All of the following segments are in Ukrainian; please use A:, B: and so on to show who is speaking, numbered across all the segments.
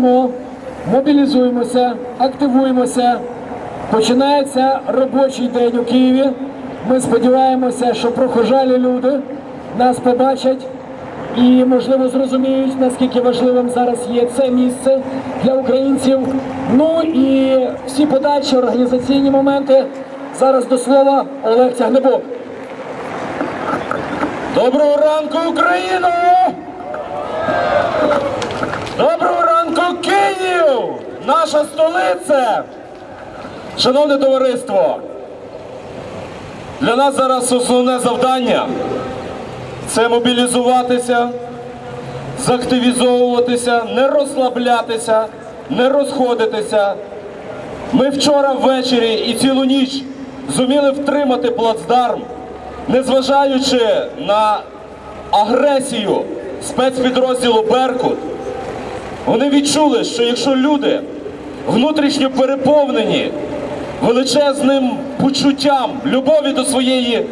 A: Спимо, мобілізуємося, активуємося. Починається робочий день у Києві. Ми сподіваємося, що прохожалі люди нас побачать і, можливо, зрозуміють, наскільки важливим зараз є це місце для українців. Ну і всі подальші організаційні моменти. Зараз до слова Олег Тягнебок.
B: Доброго ранку, Україно! Доброго ранку, Київ! Наша столиця! Шановне товариство, для нас зараз основне завдання це мобілізуватися, заактивізовуватися, не розслаблятися, не розходитися. Ми вчора ввечері і цілу ніч зуміли втримати плацдарм, незважаючи на агресію спецпідрозділу Беркут. Вони відчули, що якщо люди внутрішньо переповнені величезним почуттям любові до своєї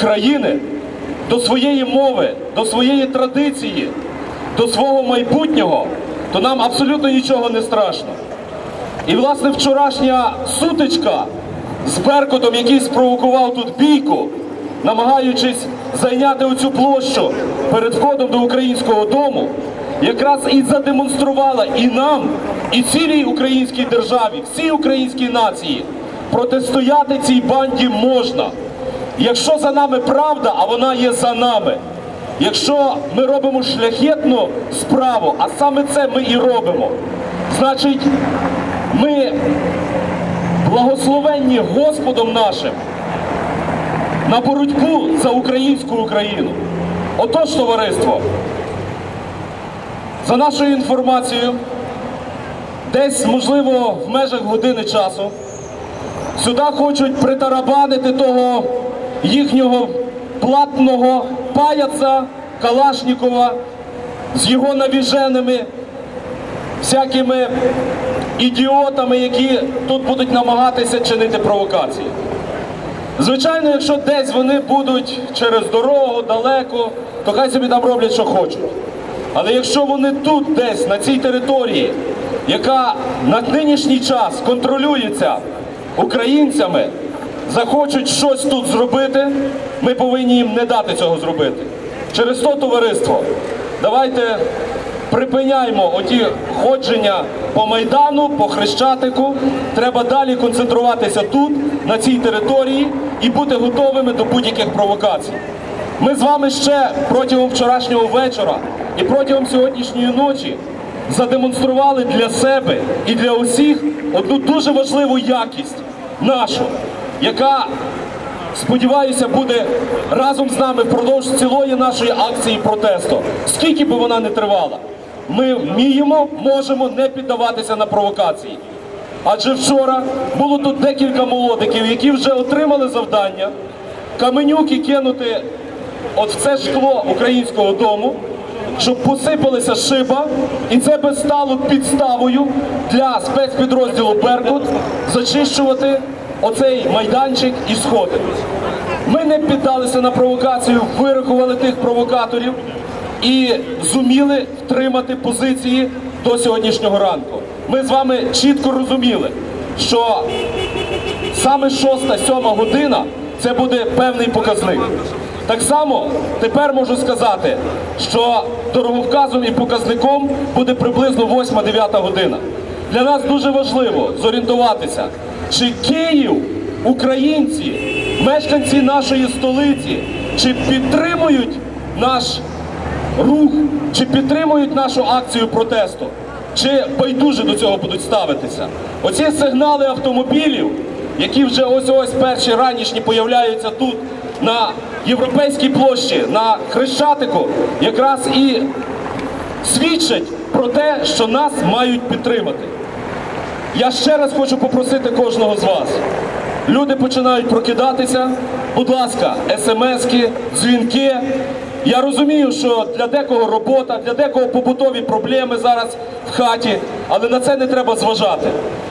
B: країни, до своєї мови, до своєї традиції, до свого майбутнього, то нам абсолютно нічого не страшно. І, власне, вчорашня сутичка з Беркутом, який спровокував тут бійку, намагаючись зайняти оцю площу перед входом до українського дому, якраз і задемонструвала і нам, і цілій українській державі, всій українській нації протистояти цій банді можна. Якщо за нами правда, а вона є за нами. Якщо ми робимо шляхетну справу, а саме це ми і робимо, значить ми благословенні Господом нашим на боротьбу за українську Україну. Отож, товариство, за нашою інформацією, десь, можливо, в межах години часу сюди хочуть притарабанити того їхнього платного паяца Калашнікова з його навіженими всякими ідіотами, які тут будуть намагатися чинити провокації. Звичайно, якщо десь вони будуть через дорогу далеко, то хай собі там роблять, що хочуть. Але якщо вони тут, десь, на цій території, яка на нинішній час контролюється українцями, захочуть щось тут зробити, ми повинні їм не дати цього зробити. Через то, товариство, давайте припиняємо оті ходження по Майдану, по Хрещатику. Треба далі концентруватися тут, на цій території, і бути готовими до будь-яких провокацій. Ми з вами ще протягом вчорашнього вечора і протягом сьогоднішньої ночі задемонстрували для себе і для усіх одну дуже важливу якість нашу, яка, сподіваюся, буде разом з нами впродовж цілої нашої акції протесту, скільки би вона не тривала. Ми вміємо, можемо не піддаватися на провокації. Адже вчора було тут декілька молодиків, які вже отримали завдання каменюки кинути от в це шкло українського дому, щоб посипалася шиба, і це би стало підставою для спецпідрозділу Беркут зачищувати оцей майданчик і сходи. Ми не піддалися на провокацію, вирахували тих провокаторів і зуміли втримати позиції до сьогоднішнього ранку. Ми з вами чітко розуміли, що саме 6-7 година це буде певний показник. Так само тепер можу сказати, що дороговказом і показником буде приблизно 8-9 година. Для нас дуже важливо зорієнтуватися, чи Київ, українці, мешканці нашої столиці, чи підтримують наш рух, чи підтримують нашу акцію протесту, чи байдуже до цього будуть ставитися. Оці сигнали автомобілів, які вже ось ось перші ранішні появляються тут на європейській площі, на Хрещатику, якраз і свідчать про те, що нас мають підтримати. Я ще раз хочу попросити кожного з вас. Люди починають прокидатися. Будь ласка, смски, дзвінки. Я розумію, що для декого робота, для декого побутові проблеми зараз в хаті, але на це не треба зважати.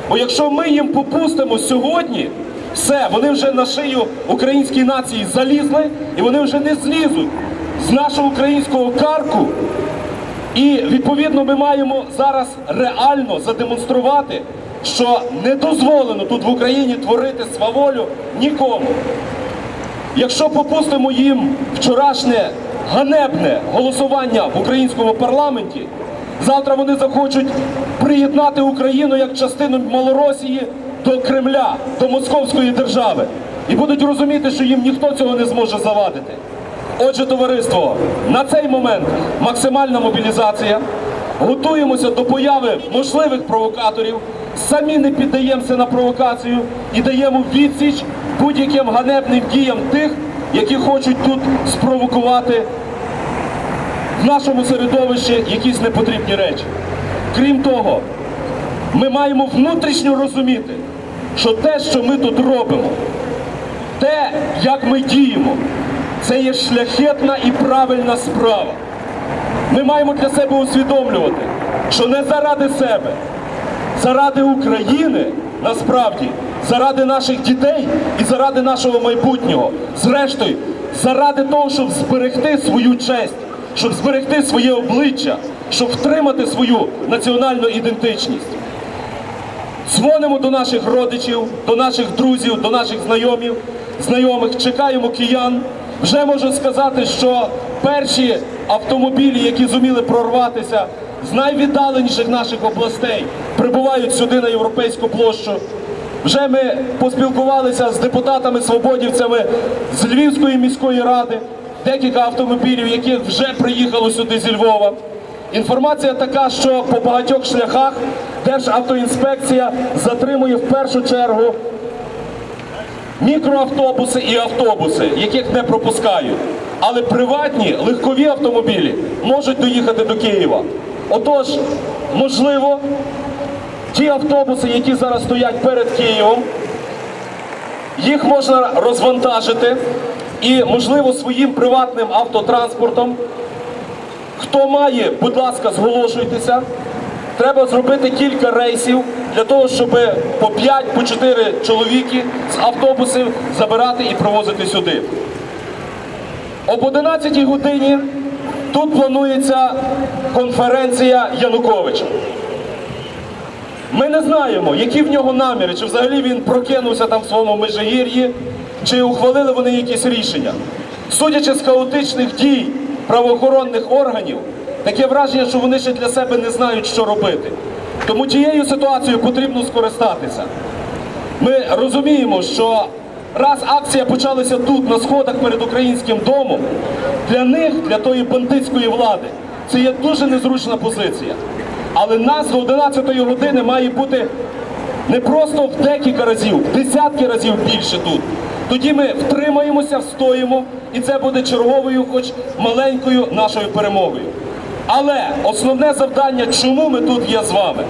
B: Бо якщо ми їм попустимо сьогодні, все, вони вже на шию українській нації залізли і вони вже не злізуть з нашого українського карку І відповідно ми маємо зараз реально задемонструвати, що не дозволено тут в Україні творити сваволю нікому. Якщо попустимо їм вчорашнє ганебне голосування в українському парламенті, завтра вони захочуть приєднати Україну як частину Малоросії до Кремля, до Московської держави. І будуть розуміти, що їм ніхто цього не зможе завадити. Отже, товариство, на цей момент максимальна мобілізація. Готуємося до появи можливих провокаторів, самі не піддаємося на провокацію і даємо відсіч будь-яким ганебним діям тих, які хочуть тут спровокувати в нашому середовищі якісь непотрібні речі. Крім того, ми маємо внутрішньо розуміти, що те, що ми тут робимо, те, як ми діємо, це є шляхетна і правильна справа. Ми маємо для себе усвідомлювати, що не заради себе, заради України насправді, заради наших дітей і заради нашого майбутнього. Зрештою, заради того, щоб зберегти свою честь, щоб зберегти своє обличчя, щоб втримати свою національну ідентичність. Дзвонимо до наших родичів, до наших друзів, до наших знайомів, знайомих, чекаємо киян. Вже можу сказати, що перші автомобілі, які зуміли прорватися з найвіддаленіших наших областей, прибувають сюди на європейську площу. Вже ми поспілкувалися з депутатами-свободівцями з Львівської міської ради, декілька автомобілів, яких вже приїхало сюди зі Львова. Інформація така, що по багатьох шляхах Державтоінспекція затримує в першу чергу мікроавтобуси і автобуси, яких не пропускають. Але приватні легкові автомобілі можуть доїхати до Києва. Отож, можливо, ті автобуси, які зараз стоять перед Києвом, їх можна розвантажити і, можливо, своїм приватним автотранспортом. Хто має, будь ласка, зголошуйтеся. Треба зробити кілька рейсів для того, щоб по 5, по 4 чоловіки з автобусів забирати і привозити сюди. Об 11 годині тут планується конференція Януковича. Ми не знаємо, які в нього наміри, чи взагалі він прокинувся там в своєму межигір'ї, чи ухвалили вони якісь рішення. Судячи з хаотичних дій правоохоронних органів, таке враження, що вони ще для себе не знають, що робити. Тому тією ситуацією потрібно скористатися. Ми розуміємо, що раз акція почалася тут, на сходах перед українським домом, для них, для тої бандитської влади, це є дуже незручна позиція. Але нас до 11 години має бути не просто в декілька разів, в десятки разів більше тут. Тоді ми втримаємося, встоїмо, і це буде черговою, хоч маленькою нашою перемогою. Але основне завдання, чому ми тут є з вами,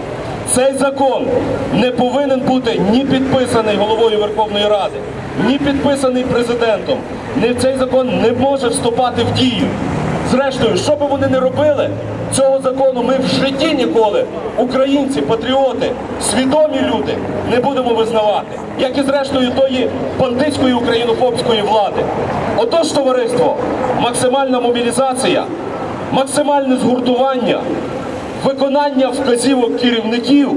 B: цей закон не повинен бути ні підписаний головою Верховної Ради, ні підписаний президентом. Цей закон не може вступати в дію. Зрештою, що би вони не робили, цього закону ми в житті ніколи, українці, патріоти, свідомі люди, не будемо визнавати, як і зрештою тої бандитської українофобської влади. Отож, товариство, максимальна мобілізація, максимальне згуртування, виконання вказівок керівників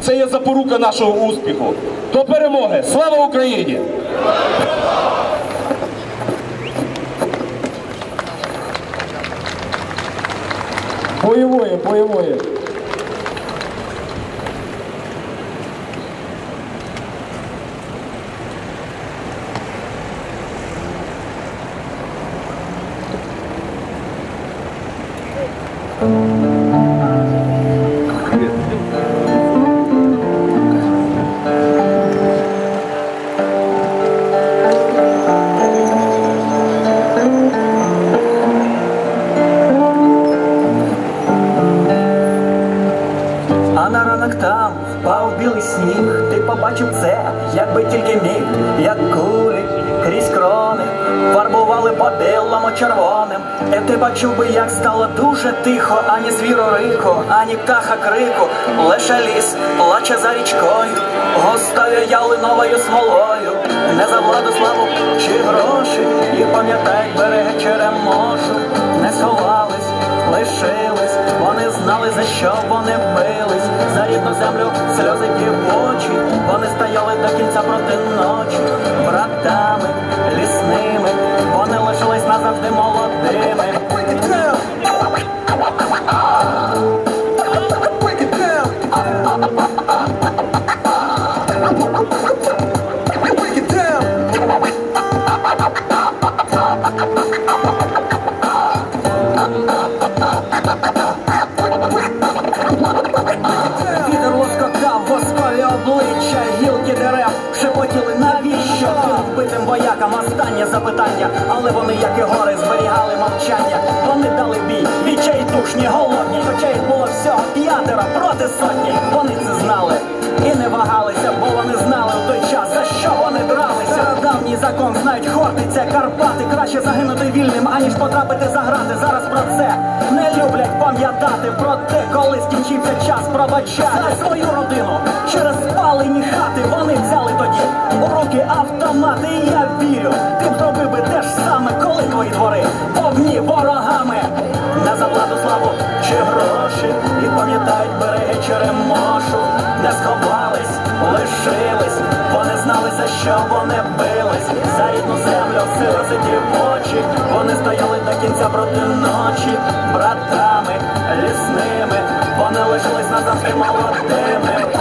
B: це є запорука нашого успіху. До перемоги! Слава Україні!
A: Боевое, боевое.
C: Як стало дуже тихо, ані звіру рику, ані птаха крику, лише ліс плаче за річкою, густою ялиновою смолою, не за владу славу чи гроші, і пам'ятай береги черемошу, не сховались, лишились, вони знали, за що вони бились, за рідну землю сльози ті в очі. Вони стояли до кінця проти ночі, братами лісними, вони лишились назавжди молодими. П'ятеро проти сотні. Вони це знали і не вагалися, бо вони знали у той час, за що вони дралися. Давній закон знають Хортиця, Карпати. Краще загинути вільним, аніж потрапити за грати. Зараз про це не люблять пам'ятати. Про те, коли скінчився час пробачати за свою родину через спалені хати. Вони взяли тоді у руки автомати. І я знали, за що вони бились, за рідну землю в очі, вони стояли до кінця проти ночі, братами лісними, вони лишились назавжди молодими.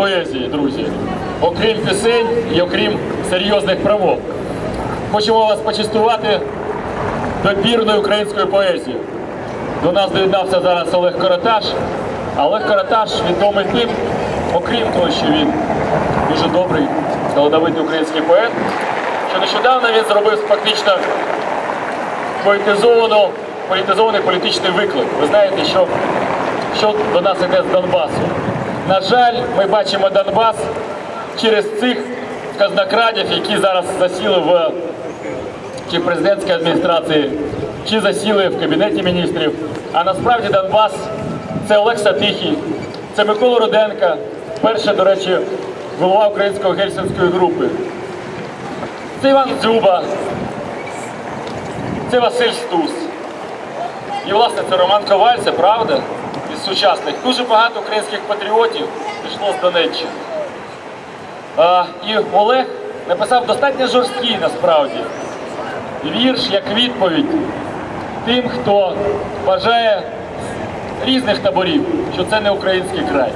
D: Поезії, друзі? Окрім пісень і окрім серйозних промов. Хочемо вас почастувати добірною українською поезією. До нас доєднався зараз Олег Караташ. Олег Караташ відомий тим, окрім того, що він дуже добрий, талановитий український поет, що нещодавно він зробив фактично політизований політичний виклик. Ви знаєте, що, що до нас йде з Донбасу. На жаль, ми бачимо Донбас через цих казнокрадів, які зараз засіли в чи президентській адміністрації, чи засіли в кабінеті міністрів. А насправді Донбас це Олег Сатихій, це Микола Руденка, перша, до речі, голова української гельсінської групи. Це Іван Дзюба, це Василь Стус. І, власне, це Роман Коваль, це правда, сучасних. Дуже багато українських патріотів пішло з Донеччини. І Олег написав достатньо жорсткий насправді вірш як відповідь тим, хто вважає різних таборів, що це не український край.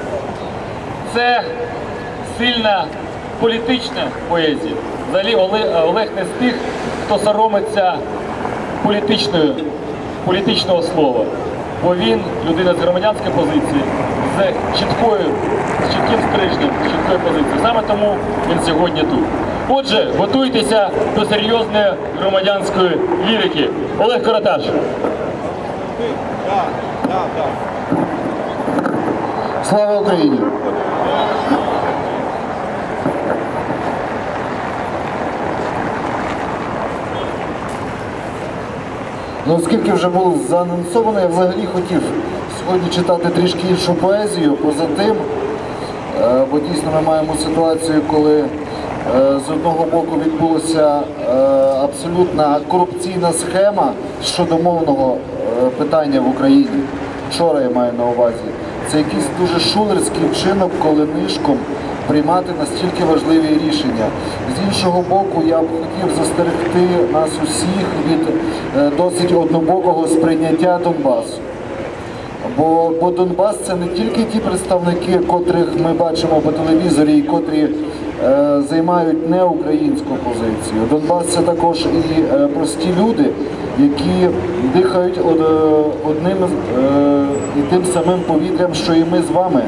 D: Це сильна політична поезія. Взагалі Олег не з тих, хто соромиться політичного слова. Бо він людина з громадянської позиції, з чіткою, з чітким стрижнем, з чіткою позицією. Саме тому він сьогодні тут. Отже, готуйтеся до серйозної громадянської лірики. Олег Короташ.
A: Слава Україні! Ну, оскільки вже було заанонсовано, я взагалі хотів сьогодні читати трішки іншу поезію. Поза тим, е, бо дійсно ми маємо ситуацію, коли е, з одного боку відбулася е, абсолютна корупційна схема щодо мовного питання в Україні. Вчора я маю на увазі. Це якийсь дуже шулерський вчинок, коли нишком приймати настільки важливі рішення. З іншого боку, я б хотів застерегти нас усіх від е, досить однобокого сприйняття Донбасу. Бо, бо Донбас це не тільки ті представники, котрих ми бачимо по телевізорі, і котрі е, займають неукраїнську позицію. Донбас це також і е, прості люди, які дихають е, одним е, і тим самим повітрям, що і ми з вами,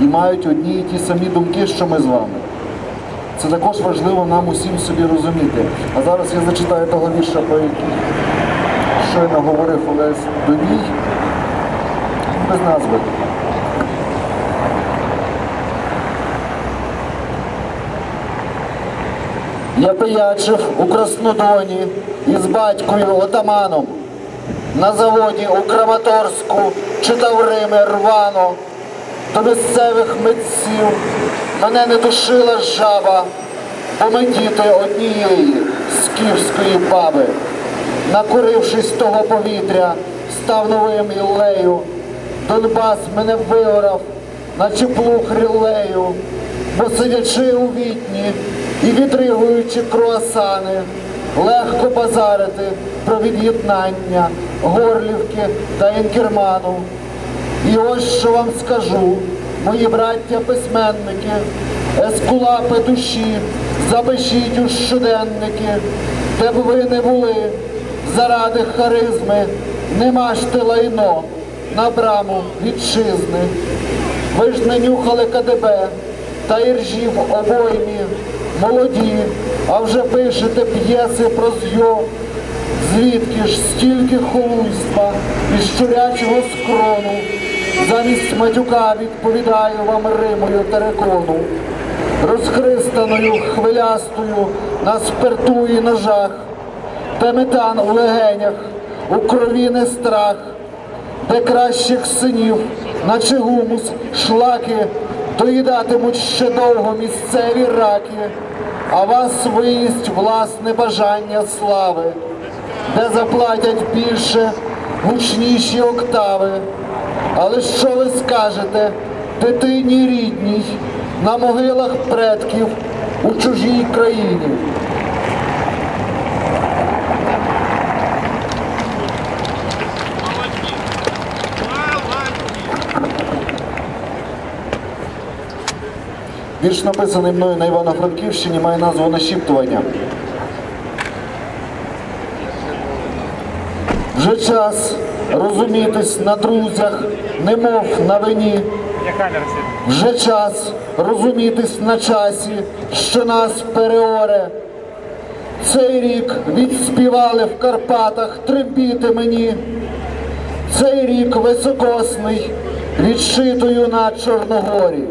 A: і мають одні і ті самі думки, що ми з вами. Це також важливо нам усім собі розуміти. А зараз я зачитаю того вірша, про який щойно говорив Олесь Доній без назви. Я пиячив у Краснодоні із батькою отаманом. На заводі у Краматорську читав Рими рвано. До місцевих митців мене не душила жаба, бо ми діти однієї скіфської баби. Накурившись того повітря, став новим іллею. Донбас мене виорав, наче плуг рілею, бо сидячи у вітні і відригуючи круасани, легко базарити про від'єднання Горлівки та Інкерману. І ось що вам скажу, мої браття письменники, ескулапи душі, запишіть у щоденники, де б ви не були, заради харизми, не мажте лайно на браму вітчизни. Ви ж не нюхали КДБ та іржі в обоймі, молоді, а вже пишете п'єси про зйом. Звідки ж стільки холуйства і щурячого скрону? Замість матюка відповідаю вам римою терекону, розхристаною хвилястою на спирту і ножах, де метан у легенях, у крові не страх, де кращих синів, наче гумус, шлаки, доїдатимуть ще довго місцеві раки, а вас виїсть власне бажання слави де заплатять більше гучніші октави. Але що ви скажете дитині рідній на могилах предків у чужій країні? Вірш написаний мною на Івано-Франківщині, має назву Нашіптування. Вже час розумітись на друзях, немов на вині. Вже час розумітись на часі, що нас переоре. Цей рік відспівали в Карпатах трембіти мені. Цей рік високосний відшитою на Чорногорі.